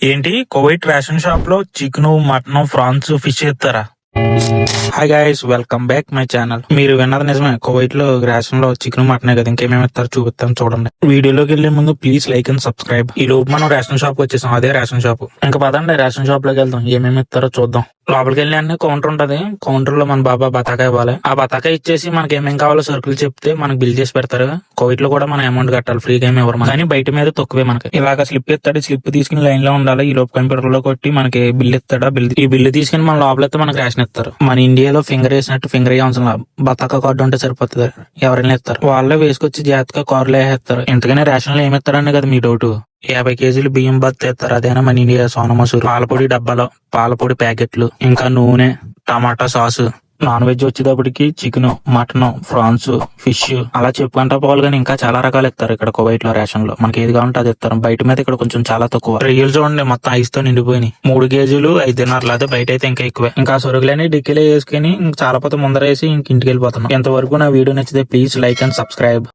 ఏంటి? Kuwait ration షాప్లో chicken mutton prawns fish ఇస్తారా? Hi guys welcome back my channel మీరు విన్నది నిజమే కోవైట్లో రేషన్లో చికెన్ మటన్ కదా ఇంకేమేమి ఇస్తారు చూపిస్తాను చూడండి. వీడియోలోకి వెళ్ళే ముందు ప్లీజ్ లైక్ అండ్ సబ్స్క్రైబ్ ఈ లోపు మనం రేషన్ షాప్ వచ్చేసాం అదే రేషన్ షాప్ ఇంకా పదండి రేషన్ షాప్లోకి వెళ్దాం ఏమేమి ఇస్తారో చూద్దాం. లోపలికి వెళ్ళి కౌంటర్ ఉంటది. కౌంటర్లో మన బాబా బతాకా ఇవ్వాలి. ఆ బతాకా ఇచ్చేసి మనకి ఏమేం కావాలో సరుకులు చెప్తే మనకి బిల్ చేసి పెడతారు. కోవిడ్లో కూడా మన అమౌంట్ కట్టాలి. ఫ్రీగా ఏమి ఇవ్వరు కానీ బయట మీద తక్కువే మనకి. ఇలాగ స్లిప్ ఇస్తాడు స్లిప్ తీసుకుని లైన్లో ఉండాలి. ఈ లోపు కంప్యూటర్లో కొట్టి మనకి బిల్ ఇస్తాడా? బిల్ ఈ బిల్లు తీసుకుని మన లోపల అయితే మనకి రేషన్ ఇస్తారు. మన ఇండియాలో ఫింగర్ వేసినట్టు ఫింగర్ అవసరం బతాకా కార్డు ఉంటే సరిపోతుంది. ఎవరైనా ఇస్తారు. వాళ్ళే వేసుకొచ్చి జాగ్రత్తగా కార్లో వేసేస్తారు. ఎంతకైనా రేషన్లో ఏమి ఇస్తారని కదా మీ డౌట్ యాభై కేజీలు బియ్యం బత్త ఇస్తారు అదేనా మన ఇండియా సోనమసూరు పాలపొడి డబ్బాలో పాలపొడి ప్యాకెట్లు ఇంకా నూనె టమాటా సాసు. నాన్ వెజ్ వచ్చేటప్పటికి చికెన్ మటన్ ఫ్రాన్స్ ఫిష్. అలా చెప్పుకుంటా పోవాలి కానీ ఇంకా చాలా రకాలు ఇస్తారు ఇక్కడ కువైట్లో రేషన్లో మనకి ఏది కావాలంటే అది ఇస్తారు బయట మీద ఇక్కడ కొంచెం చాలా తక్కువ. రియల్ చూడండి మొత్తం ఐస్తో నిండిపోయినాయి. మూడు కేజీలు ఐదున్నర అదే బయట అయితే ఇంకా ఎక్కువే. ఇంకా ఆ సరుకులని డిక్కీలో వేసుకుని ఇంకా చాలా పోతే ముందరేసి ఇంక ఇంటికి వెళ్ళిపోతున్నాం. ఎంతవరకు నా వీడియో నచ్చితే ప్లీజ్ లైక్ అండ్ సబ్స్క్రైబ్.